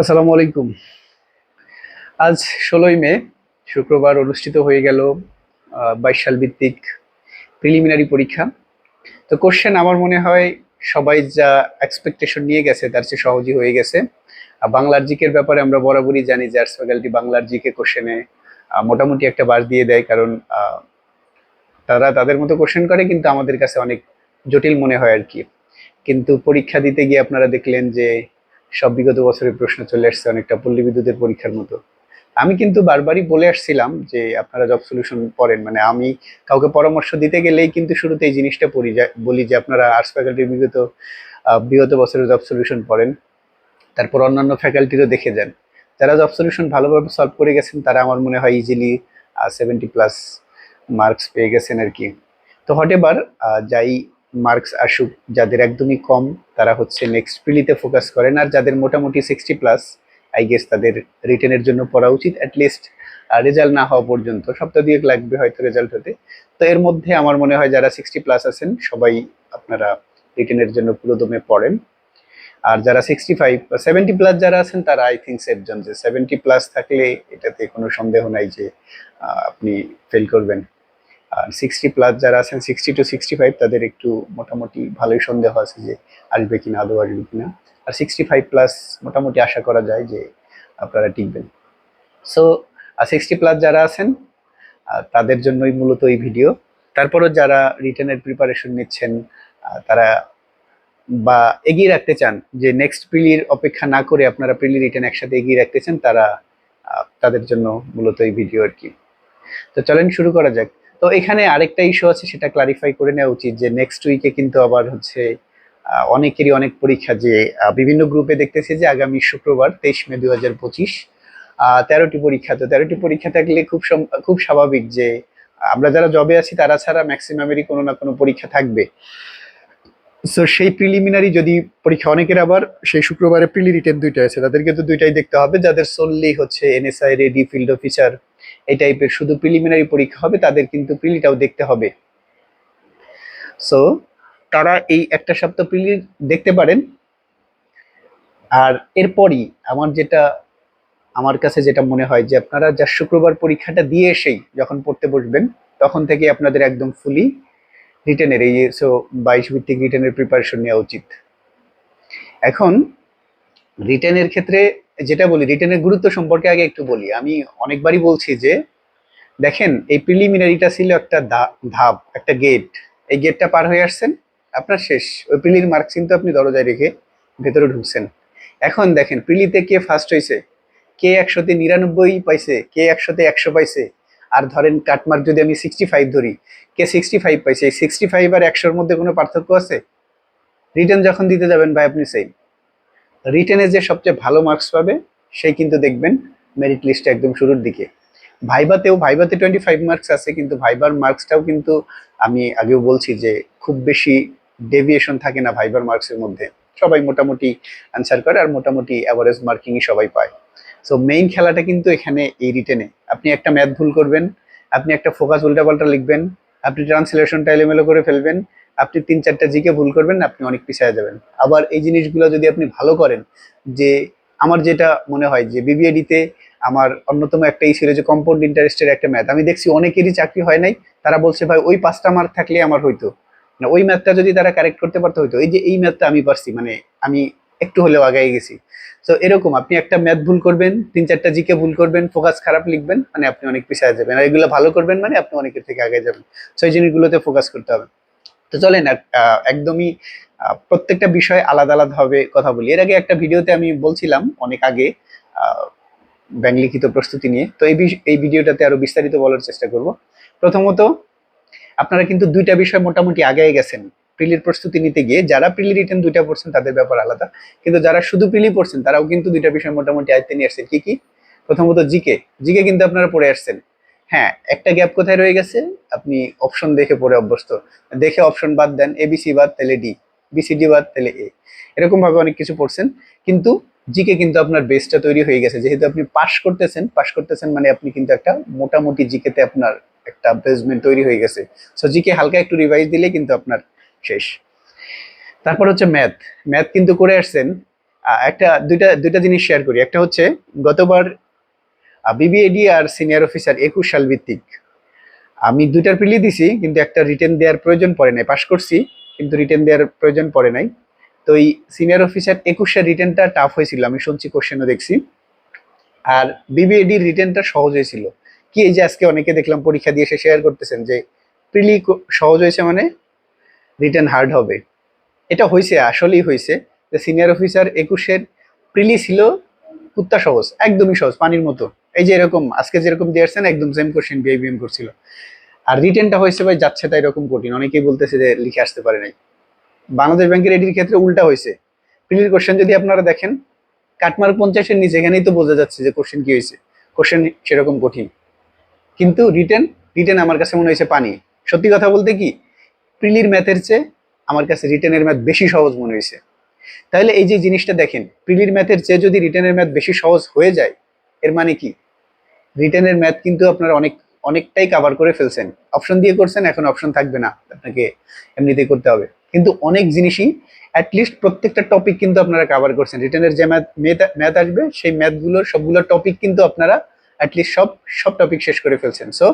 আসসালামু আলাইকুম। আজ ষোলোই মে, শুক্রবার অনুষ্ঠিত হয়ে গেল বাইশ সাল ভিত্তিক প্রিলিমিনারি পরীক্ষা। তো কোশ্চেন আমার মনে হয় সবাই যা এক্সপেকটেশন নিয়ে গেছে তার চেয়ে সহজই হয়ে গেছে। আর বাংলার জিকের ব্যাপারে আমরা বরাবরই জানি যে আর্টস ফ্যাকাল্টি বাংলার জিকে কোশ্চেনে মোটামুটি একটা বাস দিয়ে দেয় কারণ তারা তাদের মতো কোশ্চেন করে কিন্তু আমাদের কাছে অনেক জটিল মনে হয় আর কি। কিন্তু পরীক্ষা দিতে গিয়ে আপনারা দেখলেন যে সব বিগত বছরের প্রশ্ন চলে আসছে অনেকটা পল্লী বিদ্যুতের পরীক্ষার মতো। আমি কিন্তু বারবারই বলে আসছিলাম যে আপনারা জব সলিউশন পড়েন মানে আমি কাউকে পরামর্শ দিতে গেলেই কিন্তু শুরুতে এই জিনিসটা পড়ি বলি যে আপনারা আর্টস ফ্যাকাল্টির বিগত বিগত বছরের জব সলিউশন পড়েন, তারপর অন্যান্য ফ্যাকাল্টিরও দেখে যান। যারা জব সলিউশন ভালোভাবে সলভ করে গেছেন, তারা আমার মনে হয় ইজিলি সেভেন্টি প্লাস মার্কস পেয়ে গেছেন আর কি। তো হট এবার যাই মার্কস আসুক, যাদের একদমই কম, তারা হচ্ছে নেক্সট প্রিলিতে ফোকাস করেন। আর যাদের মোটামুটি সিক্সটি প্লাস আই গেস তাদের রিটেনের জন্য পড়া উচিত অ্যাটলিস্ট রেজাল্ট না হওয়া পর্যন্ত। সপ্তাহ দুয়েক লাগবে হয়তো রেজাল্ট হতে। তো এর মধ্যে আমার মনে হয় যারা সিক্সটি প্লাস আছেন, সবাই আপনারা রিটেনের জন্য পুরোদমে পড়েন। আর যারা সিক্সটি ফাইভ সেভেন্টি প্লাস যারা আছেন, তারা আই থিঙ্ক সেফজন যে সেভেন্টি প্লাস থাকলে এটাতে কোনো সন্দেহ নাই যে আপনি ফেল করবেন। আর সিক্সটি প্লাস যারা আছেন সিক্সটি টু সিক্সটি ফাইভ তাদের একটু মোটামুটি ভালোই সন্দেহ আছে যে আসবে কিনা, আদৌ আসবে কিনা। আর সিক্সটি ফাইভ প্লাস মোটামুটি আশা করা যায় যে আপনারা টিকবেন। সো সিক্সটি প্লাস যারা আছেন তাদের জন্যই মূলত এই ভিডিও তারপরও যারা রিটার্নের প্রিপারেশন নিচ্ছেন তারা বা এগিয়ে রাখতে চান যে নেক্সট প্রিলির অপেক্ষা না করে আপনারা প্রিলি রিটার্ন একসাথে এগিয়ে রাখতে চান, তারা তাদের জন্য মূলত এই ভিডিও আর কি। তো চলেন শুরু করা যাক। তো এখানে আরেকটা ইস্যু আছে, সেটা ক্লারিফাই করে নেওয়া উচিত যে নেক্সট উইকে কিন্তু আবার হচ্ছে অনেকেরই অনেক পরীক্ষা যে বিভিন্ন গ্রুপে দেখতেছি যে আগামী শুক্রবার তেইশ মে দু হাজার পঁচিশ তেরোটি পরীক্ষা। তো তেরোটি পরীক্ষা থাকলে খুব খুব স্বাভাবিক যে, আমরা যারা জবে আছি তারা ছাড়া ম্যাক্সিমামেরই কোনো না কোনো পরীক্ষা থাকবে। সো সেই প্রিলিমিনারি যদি পরীক্ষা অনেকের আবার, সেই শুক্রবারে প্রিলি রিটেন দুইটা আছে। তাদেরকে তো দুইটাই দেখতে হবে। যাদের সোললি হচ্ছে এনএসআই রেডি ফিল্ড অফিসার এই টাইপের শুধু প্রিলিমিনারি পরীক্ষা হবে, তাদের কিন্তু প্রিলিটাও দেখতে হবে। সো তারা এই একটা সপ্তাহ প্রিলি দেখতে পারেন। আর এরপরই আমার যেটা, আমার কাছে যেটা মনে হয় যে আপনারা যা শুক্রবার পরীক্ষাটা দিয়ে এসেই যখন পড়তে বসবেন, তখন থেকে আপনাদের একদম ফুলি রিটেনের এই সো বাইশ ভিত্তিক রিটেনের প্রিপারেশন নেওয়া উচিত। এখন রিটেনের ক্ষেত্রে যেটা বলি রিটার্নের গুরুত্ব সম্পর্কে আগে একটু বলি। আমি অনেকবারই বলছি যে, দেখেন, এই প্রিলিমিনারিটা ছিল একটা ধাপ, একটা গেট এই গেটটা পার হয়ে আসছেন, আপনার শেষ। ওই প্রিলির মার্কস কিন্তু আপনি দরজায় রেখে ভেতরে ঢুকছেন। এখন দেখেন প্রিলিতে কে ফার্স্ট হয়েছে কে একশোতে নিরানব্বই পাইছে? কে একশোতে একশো পাইছে? আর ধরেন কাটমার্ক যদি আমি সিক্সটি ফাইভ ধরি, কে সিক্সটি ফাইভ পাইছে? এই সিক্সটি ফাইভ আর একশোর মধ্যে কোনো পার্থক্য আছে? রিটার্ন যখন দিতে যাবেন ভাই, আপনি সেই রিটেনে যে সবচেয়ে ভালো মার্কস পাবে, সেই কিন্তু দেখবেন মেরিট লিস্টে একদম শুরুর দিকে। ভাইবাতেও, ভাইবাতে টোয়েন্টি ফাইভ মার্কস আছে, কিন্তু ভাইবার মার্কসটাও কিন্তু আমি আগেও বলছি যে খুব বেশি ডেভিয়েশন থাকে না ভাইবার মার্কসের মধ্যে। সবাই মোটামুটি অ্যান্সার করে আর মোটামুটি অ্যাভারেজ মার্কিংই সবাই পায়। সো মেইন খেলাটা কিন্তু এখানে এই রিটেনে। আপনি একটা ম্যাথ ভুল করবেন, আপনি একটা ফোকাস উল্টাপাল্টা লিখবেন আপনি ট্রান্সলেশনটা এলোমেলো করে ফেলবেন, আপনি তিন চারটা জিকে ভুল করবেন, আপনি অনেক পিছিয়ে যাবেন। আবার এই জিনিসগুলো যদি আপনি ভালো করেন, যে আমার যেটা মনে হয় যে বিবিএডিতে আমার অন্যতম একটা ই ছিল যে কম্পাউন্ড ইন্টারেস্টের একটা ম্যাথ আমি দেখছি অনেকেরই চাকরি হয় নাই, তারা বলছে, ভাই, ওই পাঁচটা মার্ক থাকলে আমার হইতো। না ওই ম্যাথটা যদি তারা কারেক্ট করতে পারতো হয়তো এই যে এই ম্যাথটা আমি পারছি মানে আমি একটু হলেও আগাই গেছি। তো এরকম আপনি একটা ম্যাথ ভুল করবেন, তিন চারটা জিকে ভুল করবেন ফোকাস খারাপ লিখবেন মানে আপনি অনেক পিছিয়ে যাবেন। আর এগুলো ভালো করবেন মানে আপনি অনেকের থেকে আগে যাবেন। তো এই জিনিসগুলোতে ফোকাস করতে হবে। তো চলেন একদমই প্রত্যেকটা বিষয় আলাদা আলাদাভাবে কথা বলি। এর আগে একটা ভিডিওতে আমি বলছিলাম, অনেক আগে ব্যাংক লিখিত প্রস্তুতি নিয়ে। তো এই এই ভিডিওটাতে আরও বিস্তারিত বলার চেষ্টা করব। প্রথমত, আপনারা কিন্তু দুইটা বিষয় মোটামুটি আগে গেছেন। প্রিলির প্রস্তুতি নিতে গিয়ে যারা প্রিলি রিটেন দুইটা পড়ছেন তাদের ব্যাপার আলাদা। কিন্তু যারা শুধু প্রিলি পড়ছেন, তারাও কিন্তু দুইটা বিষয় মোটামুটি আয়ত্তে নিয়ে আসছেন। কি কি? প্রথমত জিকে জিকে কিন্তু আপনারা পড়ে আসছেন। হ্যাঁ একটা গ্যাপ কোথায় রয়ে গেছে? আপনি অপশন দেখে পড়ে অভ্যস্ত। দেখে অপশন বাদ দেন এ এবিসি বাদ, তাহলে ডি বিসিডি বাদ, তাহলে এ এরকম ভাবে অনেক কিছু পড়ছেন। কিন্তু জিকে কিন্তু আপনার বেসটা তৈরি হয়ে গেছে। যেহেতু আপনি পাস করতেছেন পাস করতেছেন মানে আপনি কিন্তু একটা মোটামুটি জিকেতে আপনার একটা বেসমেন্ট তৈরি হয়ে গেছে। সো জিকে হালকা একটু রিভাইজ দিলে কিন্তু আপনার শেষ। তারপর হচ্ছে ম্যাথ ম্যাথ কিন্তু করে আসছেন একটা, দুইটা দুইটা জিনিস শেয়ার করি। একটা হচ্ছে গতবার বিবিএডি আর সিনিয়র অফিসার একুশ সাল ভিত্তিক। আমি দুইটার প্রিলি দিছি, কিন্তু একটা রিটেন দেওয়ার প্রয়োজন পড়ে নাই। পাশ করছি, কিন্তু রিটেন দেওয়ার প্রয়োজন পড়ে নাই। তো এই সিনিয়র অফিসার একুশের রিটেনটা টাফ হয়েছিল। আমি শুনছি কোশ্চেনও দেখছি। আর বিবিএডি রিটেনটা সহজ হয়েছিল। কি এই যে আজকে অনেকে দেখলাম পরীক্ষা দিয়ে এসে শেয়ার করতেছেন যে প্রিলি সহজ হয়েছে মানে? রিটেন হার্ড হবে। এটা হয়েছে আসলেই হয়েছে যে সিনিয়র অফিসার একুশের প্রিলি ছিল কুত্তা সহজ, একদমই সহজ, পানির মতো। এই যে এরকম, আজকে যেরকম দিয়েছেন একদম সেম কোশ্চেন বিআইবিএম করছিল। আর রিটেনটা হয়েছে ভাই, যাচ্ছে তাই এরকম কঠিন। অনেকেই বলতেছে যে লিখে আসতে পারে নাই। বাংলাদেশ ব্যাংকের এডির ক্ষেত্রে উল্টা হয়েছে। প্রিলির কোশ্চেন যদি আপনারা দেখেন, কাটমার্ক পঞ্চাশের নিচে, এখানেই তো বোঝা যাচ্ছে যে কোশ্চেন কি হয়েছে। কোশ্চেন সেরকম কঠিন। কিন্তু রিটেন রিটেন আমার কাছে মনে হয়েছে পানি। সত্যি কথা বলতে কি প্রিলির ম্যাথের চেয়ে আমার কাছে রিটেনের ম্যাথ বেশি সহজ মনে হয়েছে। তাহলে এই যে জিনিসটা দেখেন, প্রিলির ম্যাথের চেয়ে যদি রিটেনের ম্যাথ বেশি সহজ হয়ে যায়, এর মানে কি? রিটেনের ম্যাথ কিন্তু আপনারা অনেক, অনেকটাই কাভার করে ফেলছেন। অপশন দিয়ে করছেন, এখন অপশন থাকবে না। আপনাকে এমনিতেই করতে হবে। কিন্তু অনেক জিনিসই অ্যাটলিস্ট প্রত্যেকটা টপিক কিন্তু আপনারা কাভার করছেন। রিটেনের যে ম্যাথ ম্যাথ আসবে, সেই ম্যাথগুলোর সবগুলো টপিক কিন্তু আপনারা অ্যাটলিস্ট সব সব টপিক শেষ করে ফেলছেন। সো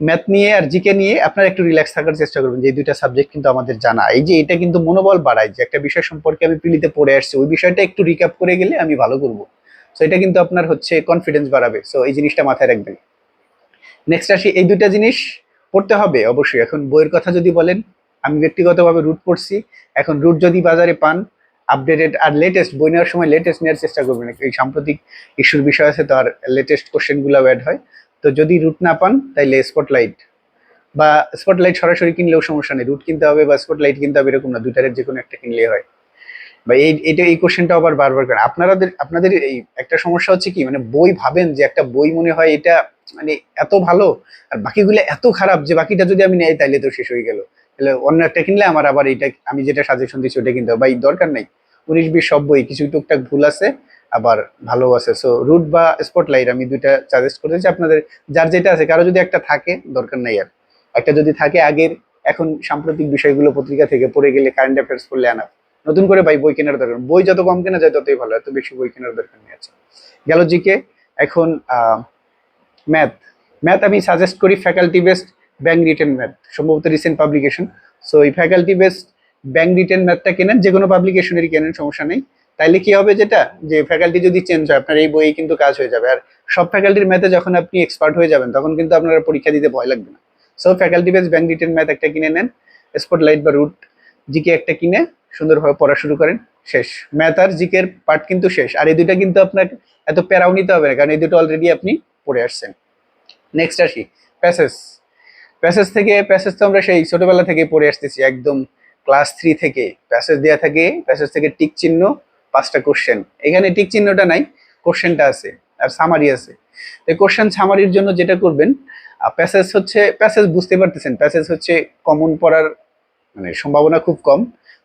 ম্যাথ নিয়ে আর জিকে নিয়ে আপনারা একটু রিল্যাক্স থাকার চেষ্টা করবেন, যে দুইটা সাবজেক্ট কিন্তু আমাদের জানা। এই যে এটা কিন্তু মনোবল বাড়ায়, যে একটা বিষয় সম্পর্কে আমি পিলিতে পড়ে আসছি, ওই বিষয়টা একটু রিক্যাপ করে গেলে আমি ভালো করব। সো এটা কিন্তু আপনার হচ্ছে কনফিডেন্স বাড়াবে। সো এই জিনিসটা মাথায় রাখবেন। নেক্সট আসি, এই দুইটা জিনিস পড়তে হবে অবশ্যই। এখন বইয়ের কথা যদি বলেন, আমি ব্যক্তিগতভাবে রুট পড়ছি। এখন রুট যদি বাজারে পান আপডেটেড আর লেটেস্ট বই নেওয়ার সময় লেটেস্ট নেওয়ার চেষ্টা করবেন। এই সাম্প্রতিক ইস্যুর বিষয় আছে, তো আর লেটেস্ট কোশ্চেনগুলো অ্যাড হয়। তো যদি রুট না পান, তাইলে স্পটলাইট বা স্পটলাইট সরাসরি কিনলেও সমস্যা নেই। রুট কিনতে হবে বা স্পটলাইট কিনতে হবে এরকম না দুটার যে কোনো একটা কিনলেই হয়। বা এই এটা এই কোশ্চেনটা আবার বারবার করেন আপনাদের আপনাদের এই একটা সমস্যা হচ্ছে কি মানে বই ভাবেন যে একটা বই মনে হয় এটা মানে এত ভালো, আর বাকিগুলো এত খারাপ যে বাকিটা যদি আমি নেই, তাইলে তো শেষ হয়ে গেল। তাহলে অন্য একটা কিনলে আমার আবার এটা আমি যেটা সাজেশন দিচ্ছি ওটা কিনতে হবে। বা দরকার নেই। উনিশ বিশ সব বই, কিছু টুকটাক ভুল আছে আবার ভালো আছে সো রুট বা স্পটলাইট আমি দুইটা সাজেস্ট করতেছি আপনাদের, যার যেটা আছে, কারও যদি একটা থাকে, দরকার নাই আর। একটা যদি থাকে, আগের, এখন সাম্প্রতিক বিষয়গুলো পত্রিকা থেকে পড়ে গেলে কারেন্ট অ্যাফেয়ার্স পড়লে আনা নতুন করে ভাই বই কেনার দরকার। বই যত কম কেনা যায়, ততই ভালো, এত বেশি বই কেনার দরকার নেই আছে গেল জিকে, এখন ম্যাথ ম্যাথ আমি সাজেস্ট করি faculty based bank written math সম্ভবত রিসেন্ট পাবলিকেশন সো এই ফ্যাকাল্টি বেসড ব্যাংক রিটেন ম্যাথটা কেনেন যে কোনো পাবলিকেশনেরই কেনেন, সমস্যা নেই। তাইলে কি হবে যেটা? যে ফ্যাকাল্টি যদি চেঞ্জ হয়, আপনার এই বই কিন্তু কাজ হয়ে যাবে। আর সব ফ্যাকাল্টির ম্যাথে যখন আপনি এক্সপার্ট হয়ে যাবেন, তখন কিন্তু আপনার পরীক্ষা দিতে ভয় লাগবে না। So faculty base bank written math একটা কিনে নেন স্পটলাইট বা রুট জিকে একটা কিনে, সুন্দরভাবে পড়া শুরু করেন, শেষ। ম্যাথ আর জিকের পার্ট কিন্তু শেষ। আর এই দুইটা কিন্তু আপনার এত প্যারাও নিতে হবে না, কারণ এই দুটো অলরেডি আপনি পড়ে আসছেন। নেক্সট আসি প্যাসেজ প্যাসেজ থেকে প্যাসেজ তো আমরা সেই ছোটবেলা থেকে পড়ে আসতেছি, একদম ক্লাস থ্রি থেকে। প্যাসেজ দেওয়া থাকে প্যাসেজ থেকে টিক চিহ্ন পাঁচটা কোশ্চেন এখানে টিক চিহ্নটা নাই কোশ্চেনটা আছে আর সামারি আছে। তো কোশ্চেন সামারির জন্য যেটা করবেন প্যাসেজ হচ্ছে প্যাসেজ বুঝতে পারতেছেন প্যাসেজ হচ্ছে কমন পড়ার মানে সম্ভাবনা খুব কম।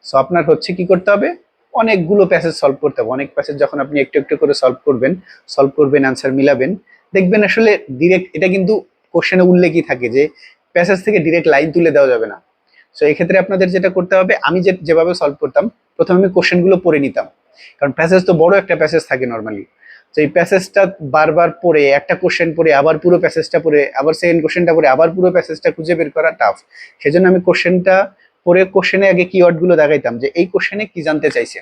সো আপনার হচ্ছে কি করতে হবে? অনেকগুলো প্যাসেজ সলভ করতে হবে। অনেক প্যাসেজ যখন আপনি একটু একটু করে সলভ করবেন সলভ করবেন আনসার মিলাবেন, দেখবেন আসলে ডিরেক্ট এটা কিন্তু কোশ্চেনে উল্লেখই থাকে যে প্যাসেজ থেকে ডিরেক্ট লাইন তুলে দেওয়া যাবে না। সো এক্ষেত্রে আপনাদের যেটা করতে হবে, আমি যে, যেভাবে সলভ করতাম, প্রথমে আমি কোশ্চেনগুলো পড়ে নিতাম। কারণ প্যাসেজ তো বড় একটা প্যাসেজ থাকে নর্মালি তো এই প্যাসেজটা বারবার পড়ে, একটা কোশ্চেন পড়ে, আবার পুরো প্যাসেজটা পড়ে, আবার সেকেন্ড কোশ্চেনটা পড়ে, আবার পুরো প্যাসেজটা খুঁজে বের করা টাফ সেজন্য আমি কোশ্চেনটা পরে কোশ্চেনে আগে কিওয়ার্ডগুলো দেখাইতাম যে এই কোশ্চেনে কি জানতে চাইছে।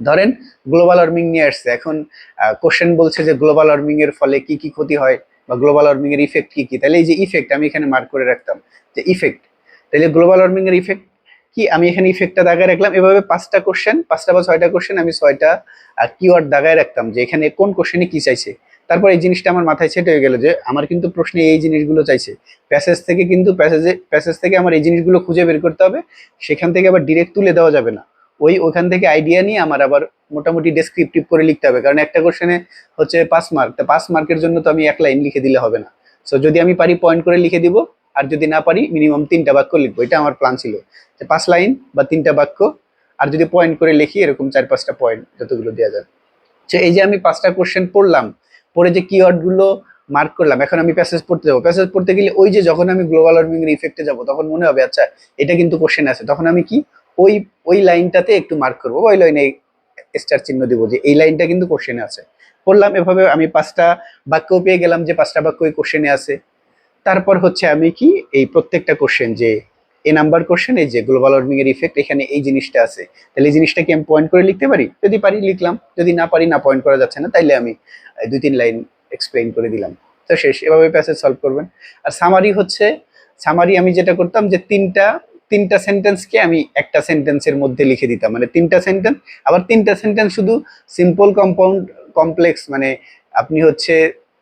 ধরেন গ্লোবাল ওয়ার্মিং নিয়ে আসছে, এখন কোশ্চেন বলছে যে গ্লোবাল ওয়ার্মিং এর ফলে কি কি ক্ষতি হয় বা গ্লোবাল ওয়ার্মিং এর ইফেক্ট কি কি? তাহলে এই যে ইফেক্ট আমি এখানে মার্ক করে রাখতাম, যে ইফেক্ট তাহলে গ্লোবাল ওয়ার্মিং এর ইফেক্ট কি? আমি এখানে ইফেক্টটা দাগায় রাখলাম। এভাবে পাঁচটা কোশ্চেন পাঁচটা বা ছয়টা কোশ্চেন আমি ছয়টা কিওয়ার্ড দাগায় রাখতাম যে এখানে কোন কোশ্চেনে কি চাইছে। তারপর এই জিনিসটা আমার মাথায় সেট হয়ে গেল যে আমার কিন্তু প্রশ্নে এই জিনিসগুলো চাইছে। প্যাসেজ থেকে কিন্তু প্যাসেজে প্যাসেজ থেকে আমার এই জিনিসগুলো খুঁজে বের করতে হবে। সেখান থেকে আবার ডিরেক্ট তুলে দেওয়া যাবে না। ওই ওখান থেকে আইডিয়া নিয়ে আমার আবার মোটামুটি ডেসক্রিপটিভ করে লিখতে হবে। কারণ একটা কোশ্চেনে হচ্ছে পাঁচ মার্ক তা পাঁচ মার্কের জন্য তো আমি এক লাইন লিখে দিলে হবে না। সো যদি আমি পারি পয়েন্ট করে লিখে দিব আর যদি না পারি মিনিমাম তিনটা বাক্য লিখব। এটা আমার প্ল্যান ছিল। যে পাঁচ লাইন বা তিনটা বাক্য, আর যদি পয়েন্ট করে লিখি, এরকম চার পাঁচটা পয়েন্ট যতগুলো দেওয়া যায়। তো এই যে আমি পাঁচটা কোশ্চেন পড়লাম পরে যে কিওয়ার্ডগুলো মার্ক করলাম, এখন আমি প্যাসেজ পড়তে যাব। প্যাসেজ পড়তে গেলে ওই যে যখন আমি গ্লোবাল ওয়ার্মিং এর ইফেক্টে যাব, তখন মনে হবে আচ্ছা এটা কিন্তু কোশ্চেন আছে। তখন আমি কি? ওই ওই লাইনটাতে একটু মার্ক করব ওই লাইনে স্টার চিহ্ন দিব যে এই লাইনটা কিন্তু কোশ্চেনে আছে। পড়লাম, এভাবে আমি পাঁচটা বাক্য পেয়ে গেলাম যে পাঁচটা বাক্য এই কোশ্চেনে আছে। তারপর হচ্ছে আমি কি এই প্রত্যেকটা কোশ্চেন যে এ নাম্বার কোশ্চেন এই যে গ্লোবাল ওয়ার্মিং এর ইফেক্ট এখানে এই জিনিসটা আছে। তাহলে এই জিনিসটা কি আমি পয়েন্ট করে লিখতে পারি? যদি পারি, লিখলাম। যদি না পারি, না পয়েন্ট করা যাচ্ছে না। তাইলে আমি দুই তিন লাইন এক্সপ্লেইন করে দিলাম। তো শেষ। এভাবে প্যাসেজ সলভ করবেন। আর সামারি হচ্ছে সামারি আমি যেটা করতাম যে তিনটা তিনটা সেন্টেন্সকে আমি একটা সেন্টেন্সের মধ্যে লিখে দিতাম। মানে তিনটা সেন্টেন্স আবার তিনটা সেন্টেন্স শুধু সিম্পল কম্পাউন্ড কমপ্লেক্স মানে আপনি হচ্ছে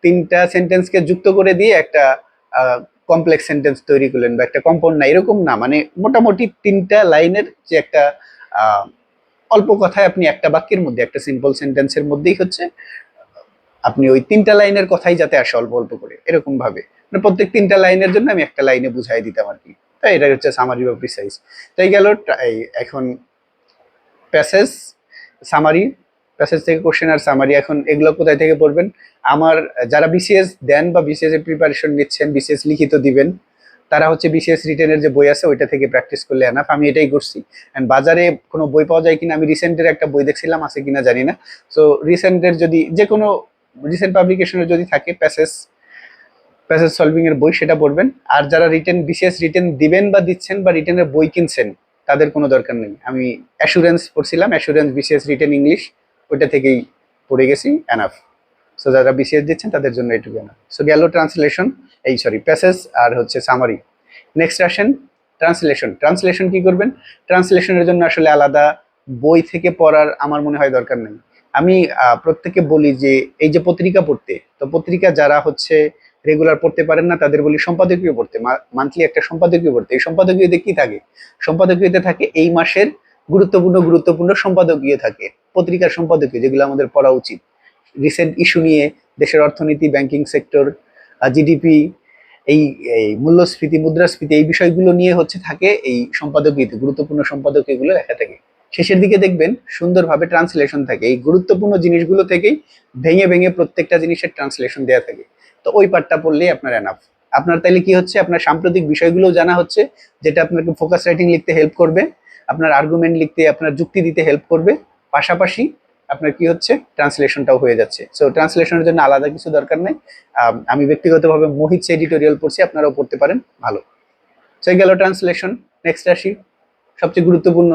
তিনটা সেন্টেন্সকে যুক্ত করে দিয়ে একটা কমপ্লেক্স সেন্টেন্স তৈরি করলেন বা একটা কম্পাউন্ড না এরকম না। মানে মোটামুটি তিনটা লাইনের যে একটা অল্প কথায় আপনি একটা বাক্যের মধ্যে, একটা সিম্পল সেন্টেন্সের মধ্যেই হচ্ছে, আপনি ওই তিনটা লাইনের কথাই যাতে আসে অল্প অল্প করে, এরকম ভাবে। মানে প্রত্যেক তিনটা লাইনের জন্য আমি একটা লাইনে বুঝাই দিতাম আর কি। তাই এটা হচ্ছে সামারি বা প্রিসাইজ তাই গেল এখন প্যাসেজ সামারি প্যাসেজ থেকে কোশ্চেন আর সামারি এখন এগুলো কোথায় থেকে পড়বেন? আমার, যারা বিসিএস দেন বা বিসিএস এর প্রিপারেশন নিচ্ছেন বিসিএস লিখিত দিবেন, তারা হচ্ছে বিসিএস রিটেনের যে বই আছে, ওইটা থেকে প্র্যাকটিস করলে এনাফ আমি এটাই করছি। অ্যান্ড বাজারে কোনো বই পাওয়া যায় কিনা, আমি রিসেন্টের একটা বই দেখছিলাম, আছে কিনা জানি না। সো রিসেন্টের যদি যে কোনো রিসেন্ট পাবলিকেশনের যদি থাকে প্যাসেজ প্যাসেজ সলভিং এর বই, সেটা পড়বেন। আর যারা রিটেন বিসিএস রিটেন দিবেন বা দিচ্ছেন বা রিটেনের বই কিনছেন, তাদের কোনো দরকার নেই। আমি অ্যাসুরেন্স পড়ছিলাম অ্যাসুরেন্স বিসিএস রিটেন ইংলিশ ওইটা থেকেই পড়ে গেছি এনাফ সো যারা বিসিএস দিচ্ছেন তাদের জন্য এটুকু এনাফ সো গেল ট্রান্সলেশন এই সরি প্যাসেজ আর হচ্ছে সামারি নেক্সট আসেন ট্রান্সলেশন ট্রান্সলেশন কি করবেন? ট্রান্সলেশনের জন্য আসলে আলাদা বই থেকে পড়ার আমার মনে হয় দরকার নেই। আমি আহ, প্রত্যেককে বলি যে এই যে পত্রিকা পড়তে তো পত্রিকা যারা হচ্ছে রেগুলার পড়তে পারেন না তাদের বলি সম্পাদকীয় পড়তে। মান্থলি একটা সম্পাদকীয় পড়তে। এই সম্পাদকীয়তে কি থাকে? সম্পাদকীয়তে থাকে এই মাসের গুরুত্বপূর্ণ গুরুত্বপূর্ণ সম্পাদকীয় থাকে। পত্রিকার সম্পাদকীয়, যেগুলো আমাদের পড়া উচিত। রিসেন্ট ইস্যু নিয়ে দেশের অর্থনীতি ব্যাংকিং সেক্টর জিডিপি এই মূল্যস্ফীতি, মুদ্রাস্ফীতি, এই বিষয়গুলো নিয়ে হচ্ছে থাকে এই সম্পাদকীয়তে, গুরুত্বপূর্ণ সম্পাদকীয়গুলো লেখা থাকে। শেষের দিকে দেখবেন সুন্দরভাবে ট্রান্সলেশন থাকে। এই গুরুত্বপূর্ণ জিনিসগুলো থেকেই ভেঙে ভেঙে প্রত্যেকটা জিনিসের ট্রান্সলেশন দেওয়া থাকে। তো ওই পার্টটা পড়লেই আপনার এনাফ আপনার তাইলে কি হচ্ছে? আপনার সাম্প্রতিক বিষয়গুলো জানা হচ্ছে, যেটা আপনাকে ফোকাস রাইটিং লিখতে হেল্প করবে, আপনার আর্গুমেন্ট লিখতে, আপনার যুক্তি দিতে হেল্প করবে। পাশাপাশি আপনার কি হচ্ছে? ট্রান্সলেশনটাও হয়ে যাচ্ছে। সো ট্রান্সলেশনের জন্য আলাদা কিছু দরকার নেই। আমি ব্যক্তিগতভাবে মোহিত এডিটোরিয়াল পড়ছি, আপনারাও পড়তে পারেন। ভালো। সো গেল ট্রান্সলেশন নেক্সট আসি। সবচেয়ে গুরুত্বপূর্ণ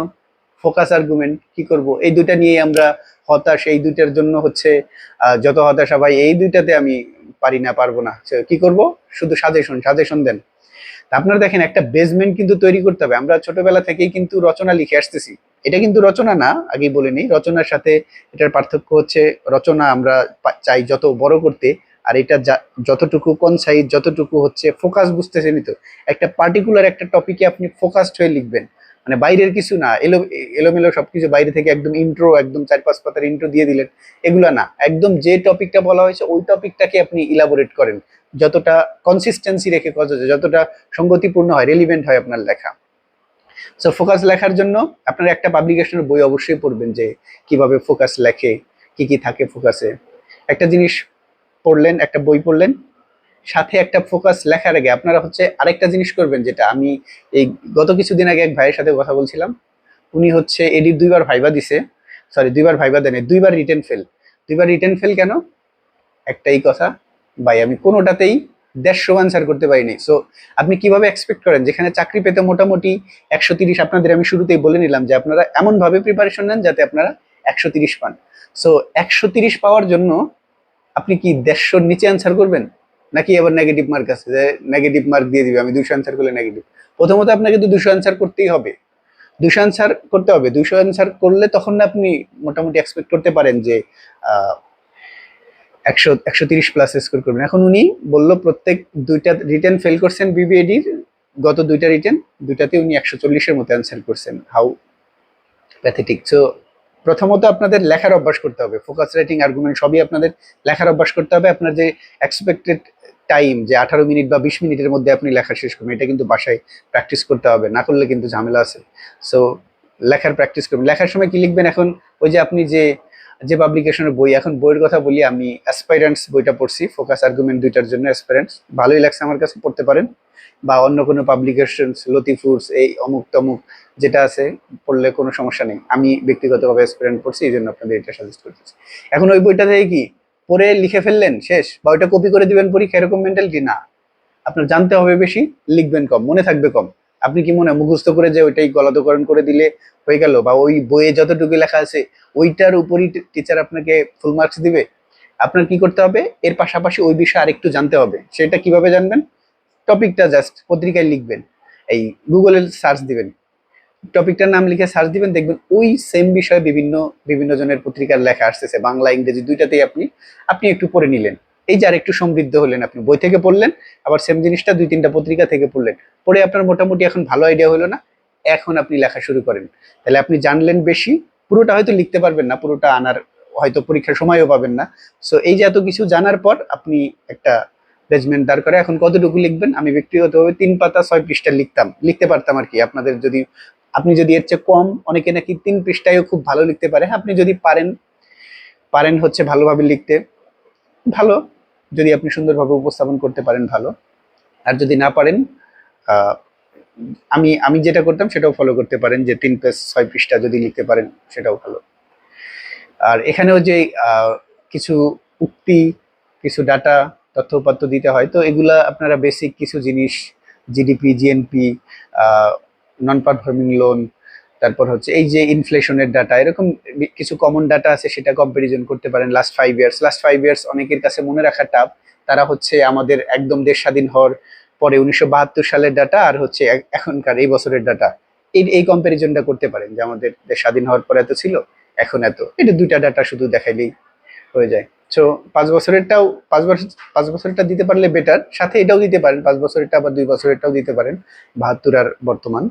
ফোকাস আর্গুমেন্ট কি করব? এই দুইটা নিয়ে আমরা হতাশ, এই দুইটার জন্য হচ্ছে যত হতাশা ভাই এই দুইটাতে আমি পারি না, পারব না। কি করব? শুধু সাজেশন সাজেশন দেন। আপনারা দেখেন, একটা বেসমেন্ট কিন্তু তৈরি করতে হবে। আমরা ছোটবেলা থেকেই কিন্তু রচনা লিখে আসতেছি। এটা কিন্তু রচনা না, আগেই বলে নিই। রচনার সাথে এটার পার্থক্য হচ্ছে, রচনা আমরা চাই যত বড় করতে, আর এটা যতটুকু কনসাইজ যতটুকু হচ্ছে ফোকাস বুঝতেছেন তো একটা পার্টিকুলার একটা টপিকে আপনি ফোকাসড হয়ে লিখবেন। মানে বাইরের কিছু না, এলো, এলোমেলো সবকিছু বাইরে থেকে একদম ইন্ট্রো একদম চার পাঁচ পাতার ইন্ট্রো দিয়ে দিলেন, এগুলা না। একদম যে টপিকটা বলা হয়েছে, ওই টপিকটাকে আপনি ইলাবোরেট করেন। যতটা কনসিস্টেন্সি রেখে যতটা সঙ্গতিপূর্ণ হয় রেলিভেন্ট হয় আপনার লেখা। সো ফোকাস লেখার জন্য আপনারা একটা পাবলিকেশনের বই অবশ্যই পড়বেন যে কীভাবে ফোকাস লেখে, কি কি থাকে ফোকাসে একটা জিনিস পড়লেন, একটা বই পড়লেন, সাথে একটা ফোকাস লেখার আগে আপনারা হচ্ছে আরেকটা জিনিস করবেন যেটা আমি এই গত কিছুদিন আগে এক ভাইয়ের সাথে কথা বলছিলাম। উনি হচ্ছে এডি দুইবার ভাইবা দিছে। সরি দুইবার ভাইবা দেন দুইবার রিটেন ফেল দুইবার রিটেন ফেল কেন? একটাই কথা, ভাই, আমি কোনোটাতেই দেড়শো আনসার করতে পারিনি। সো আপনি কীভাবে এক্সপেক্ট করেন? যেখানে চাকরি পেতে মোটামুটি একশো তিরিশ আপনাদের আমি শুরুতেই বলে নিলাম যে আপনারা এমনভাবে প্রিপারেশন নেন যাতে আপনারা একশো তিরিশ পান। সো একশো তিরিশ পাওয়ার জন্য আপনি কি দেড়শোর নিচে অ্যান্সার করবেন? নাকি আবার নেগেটিভ মার্ক আছে? যে নেগেটিভ মার্ক দিয়ে দিবে, আমি দুশো অ্যান্সার করলে নেগেটিভ প্রথমত আপনাকে তো দুশো অ্যান্সার করতেই হবে। দুশো অ্যান্সার করতে হবে। দুশো অ্যান্সার করলে তখন আপনি মোটামুটি এক্সপেক্ট করতে পারেন যে একশো একশো তিরিশ প্লাস স্কোর করবেন। এখন উনি বলল প্রত্যেক দুইটা রিটেন ফেল করছেন বিবিএডির গত দুইটা রিটেন দুইটাতে উনি একশো চল্লিশের মতো অ্যান্সার করছেন। হাউ প্যাথেটিক সো প্রথমত আপনাদের লেখার অভ্যাস করতে হবে। ফোকাস রাইটিং আর্গুমেন্ট সবই আপনাদের লেখার অভ্যাস করতে হবে। আপনার যে এক্সপেক্টেড টাইম যে আঠারো মিনিট বা বিশ মিনিটের মধ্যে আপনি লেখা শেষ করবেন, এটা কিন্তু বাসায় প্র্যাকটিস করতে হবে। না করলে কিন্তু ঝামেলা আছে। সো লেখার প্র্যাকটিস করবেন। লেখার সময় কি লিখবেন এখন? ওই যে আপনি যে যে পাবলিকেশনের বই, এখন বইয়ের কথা বলি, আমি অ্যাসপাইরেন্টস বইটা পড়ছি। ফোকাস আর্গুমেন্ট দুইটার জন্য অ্যাসপাইরেন্টস ভালোই লাগছে আমার কাছে পড়তে পারেন। বা অন্য কোনো পাবলিকেশন লতিফুডস এই অমুক তমুক যেটা আছে, পড়লে কোনো সমস্যা নেই। আমি ব্যক্তিগতভাবে অ্যাসপাইরেন্ট পড়ছি, এই জন্য আপনাদের এটা সাজেস্ট করতেছি। এখন ওই বইটা থেকে কি পড়ে লিখে ফেললেন, শেষ? বা ওইটা কপি করে দিবেন পরীক্ষা, এরকম মেন্টালিটি না। আপনার জানতে হবে বেশি, লিখবেন কম, মনে থাকবে কম। আপনি কি মনে হয় মুখস্থ করে যে ওইটাই গলাদকরণ করে দিলে হয়ে গেল? বা ওই বইয়ে যতটুকু লেখা আছে, ওইটার উপরই টিচার আপনাকে ফুল মার্কস দিবে? আপনার কি করতে হবে? এর পাশাপাশি ওই বিষয়ে আরেকটু জানতে হবে। সেটা কীভাবে জানবেন? টপিকটা জাস্ট পত্রিকায় লিখবেন। এই গুগলে সার্চ দিবেন। টপিকটার নাম লিখে সার্চ দিবেন, দেখবেন ওই সেম বিষয়ে বিভিন্ন বিভিন্ন জনের পত্রিকার লেখা আসতেছে। বাংলা, ইংরেজি দুইটাতেই আপনি আপনি একটু পড়ে নিলেন। এই যে আর একটু সমৃদ্ধ হলেন আপনি, বই থেকে পড়লেন, আবার সেম জিনিসটা দুই তিনটা পত্রিকা থেকে পড়লেন। পড়ে আপনার মোটামুটি এখন ভালো আইডিয়া হলো না, এখন আপনি লেখা শুরু করেন। তাহলে আপনি জানলেন বেশি, পুরোটা হয়তো লিখতে পারবেন না, পুরোটা আনার হয়তো পরীক্ষার সময়ও পাবেন না। সো এই যে এত কিছু জানার পর আপনি একটা রেজমেন্ট দাঁড় করে এখন কতটুকু লিখবেন? আমি ব্যক্তিগতভাবে তিন পাতা ছয় পৃষ্ঠা লিখতাম, লিখতে পারতাম আর কি। আপনাদের যদি, আপনি যদি এর চেয়ে কম, অনেকে নাকি তিন পৃষ্ঠায়ও খুব ভালো লিখতে পারে। আপনি যদি পারেন পারেন হচ্ছে ভালোভাবে লিখতে, ভালো। যদি আপনি সুন্দরভাবে উপস্থাপন করতে পারেন ভালো। আর যদি না পারেন আমি আমি যেটা করতাম সেটাও ফলো করতে পারেন যে তিন পেজ, ছয় পৃষ্ঠা যদি লিখতে পারেন সেটাও ভালো। আর এখানেও যে কিছু উক্তি, কিছু ডাটা তথ্য উপাত্ত দিতে হয়, তো এগুলা আপনারা বেসিক কিছু জিনিস GDP GNP non performing loan তারপর হচ্ছে এই যে ইনফ্লেশনের ডাটা এরকম কিছু কমন ডাটা আছে সেটা কম্পারিজন করতে পারেন last five years last five years অনেকের কাছে মনে রাখা টাফ তারা হচ্ছে আমাদের একদম দেশ স্বাধীন হওয়ার পরে উনিশশো বাহাত্তর সালের ডাটা আর হচ্ছে এখনকার এই বছরের ডাটা এই এই কম্পারিজনটা করতে পারেন যে আমাদের দেশ স্বাধীন হওয়ার পরে এত ছিল, এখন এত। এটা দুইটা ডাটা শুধু দেখাইলেই হয়ে যায়। সো পাঁচ বছরেরটাও, পাঁচ বছর পাঁচ বছরেরটা দিতে পারলে বেটার সাথে এটাও দিতে পারেন, পাঁচ বছরেরটা আবার দুই বছরেরটাও দিতে পারেন বাহাত্তর আর বর্তমান।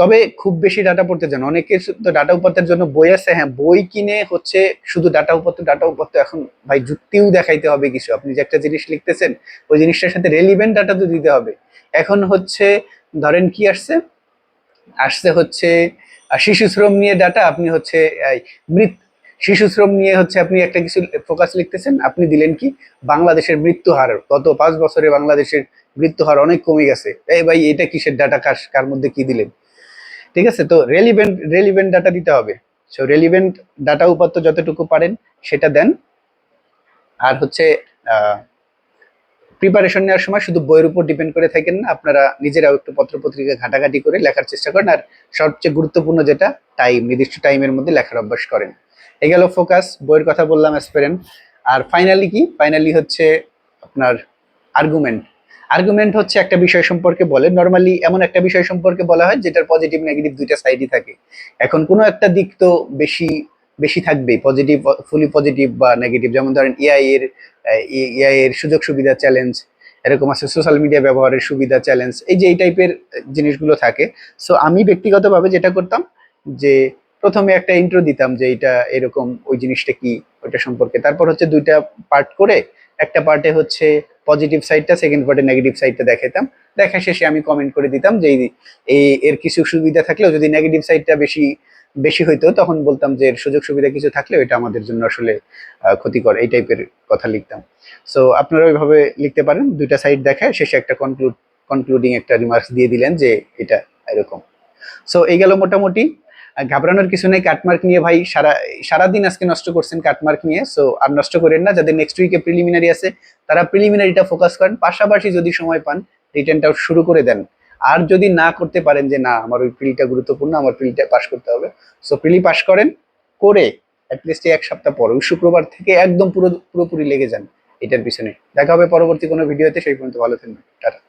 তবে খুব বেশি ডাটা পড়তে চান অনেকে তো ডাটা উপাত্তের জন্য বই আছে। হ্যাঁ বই কিনে হচ্ছে শুধু ডাটা উপাত্ত ডাটা উপাত্ত এখন ভাই যুক্তিও দেখাইতে হবে কিছু। আপনি যে একটা জিনিস লিখতেছেন, ওই জিনিসটার সাথে রেলিভেন্ট ডাটা তো দিতে হবে। এখন হচ্ছে, ধরেন কি আসছে? আসছে হচ্ছে শিশু শ্রম নিয়ে ডাটা আপনি হচ্ছে শিশু শ্রম নিয়ে হচ্ছে আপনি একটা কিছু ফোকাস লিখতেছেন, আপনি দিলেন কি? বাংলাদেশের মৃত্যু হার। গত পাঁচ বছরে বাংলাদেশের মৃত্যু হার অনেক কমে গেছে। এই ভাই, এটা কিসের ডাটা কার কার মধ্যে কি দিলেন? ঠিক আছে, তো রেলিভেন্ট রেলিভেন্ট ডাটা দিতে হবে। সো রেলিভেন্ট ডাটা উপাত্ত যতটুকু পারেন, সেটা দেন। আর হচ্ছে প্রিপারেশন নেওয়ার সময় শুধু বইয়ের উপর ডিপেন্ড করে থাকেন না, আপনারা নিজেরাও একটু পত্রপত্রিকা ঘাটাঘাটি করে লেখার চেষ্টা করেন। আর সবচেয়ে গুরুত্বপূর্ণ যেটা টাইম নির্দিষ্ট টাইমের মধ্যে লেখার অভ্যাস করেন। এ গেল ফোকাস, বইয়ের কথা বললাম অ্যাসপেরেন্ট আর ফাইনালি কি? ফাইনালি হচ্ছে আপনার আর্গুমেন্ট আর্গুমেন্ট হচ্ছে একটা বিষয় সম্পর্কে বলে। নর্মালি এমন একটা বিষয় সম্পর্কে বলা হয় যেটার পজিটিভ নেগেটিভ দুইটা সাইডই থাকে। এখন কোনো একটা দিক তো বেশি বেশি থাকবেই। পজিটিভ ফুলি পজিটিভ বা নেগেটিভ যেমন ধরেন এআই এর এআই এর সুযোগ সুবিধা চ্যালেঞ্জ এরকম আছে সোশ্যাল মিডিয়া ব্যবহারের সুবিধা চ্যালেঞ্জ এই যে এই টাইপের জিনিসগুলো থাকে। সো আমি ব্যক্তিগতভাবে যেটা করতাম যে প্রথমে একটা ইন্ট্রো দিতাম যে এটা এরকম ওই জিনিসটা কি, ওইটা সম্পর্কে। তারপর হচ্ছে দুইটা পার্ট করে একটা পার্টে হচ্ছে পজিটিভ সাইডটা সেকেন্ড পার্টে নেগেটিভ সাইডটা দেখাতাম দেখা শেষে আমি কমেন্ট করে দিতাম যে এই- এর কিছু সুবিধা থাকলেও যদি নেগেটিভ সাইডটা বেশি বেশি হইতো, তখন বলতাম যে এর সুযোগ সুবিধা কিছু থাকলেও এটা আমাদের জন্য আসলে ক্ষতিকর, এই টাইপের কথা লিখতাম। সো আপনারা ওইভাবে লিখতে পারেন। দুইটা সাইড দেখায়, শেষে একটা কনক্লুড কনক্লুডিং একটা রিমার্কস দিয়ে দিলেন যে এটা এরকম। সো এই গেল মোটামুটি। ঘাবড়ানোর কিছু নেই কাটমার্ক নিয়ে ভাই সারা সারাদিন আজকে নষ্ট করছেন কাটমার্ক নিয়ে সো আর নষ্ট করেন না, যাদের নেক্সট উইকে প্রিলিমিনারি আছে, তারা প্রিলিমিনারিটা ফোকাস করেন, পাশাপাশি যদি সময় পান রিটেনটা শুরু করে দেন। আর যদি না করতে পারেন যে, না, আমার ওই প্রিলিটা গুরুত্বপূর্ণ, আমার প্রিলিটা পাস করতে হবে সো প্রিলি পাস করেন, করে অ্যাটলিস্ট এক সপ্তাহ পর, ওই শুক্রবার থেকে একদম পুরো পুরোপুরি লেগে যান, এটার পিছনে। দেখা হবে পরবর্তী কোনো ভিডিওতে সেই পর্যন্ত ভালো থাকবেন, টাটা।